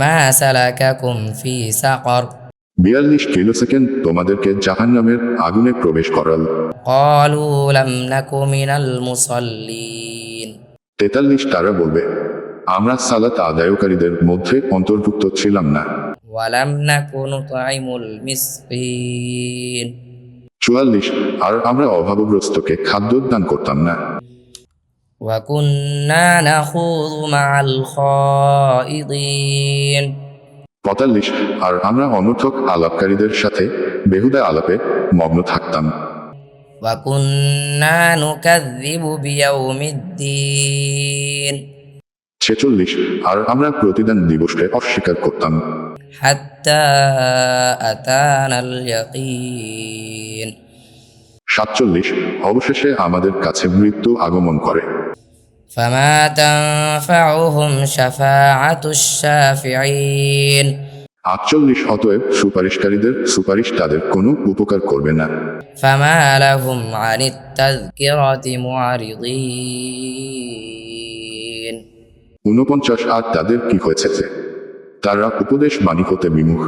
মা সালাকাকুম ফি সাকর। বিয়াল্লিশ kilo second তোমাদেরকে জাহান্নামের আগুনে প্রবেশ করাল। ক্বালু লাম নাকু মিনাল মুসাল্লিন। তেতাল্লিশ তারা বলবে আমরা সালাত আদায়কারীদের মধ্যে অন্তর্ভুক্ত ছিলাম না। ওয়ালাম নাকু নুতাইমুল মিসকিন। চুয়াল্লিশ আর আমরা অভাবগ্রস্তকে খাদ্য দান করতাম না। وكنا نخوض مع الخائضين পঁয়তাল্লিশ আর আমরা অনর্থক আলাপকারীদের সাথে বেহুদা আলাপে মগ্ন থাকতাম وكنا نكذب بيوم الدين ছেচল্লিশ আর আমরা প্রতিদান দিবসকে অস্বীকার করতাম حتى أتانا اليقين সাতচল্লিশ অবশেষে আমাদের কাছে মৃত্যু আগমন করে فما تنفعهم شفاعة الشافعين আটচল্লিশ অতএব সুপারিশকারীদের সুপারিশ তাদের কোনো উপকার করবে না فما لهم عن التذكرة معرضين ঊনপঞ্চাশ আর তাদের কি হয়েছে যে তারা উপদেশ বাণী হতে বিমুখ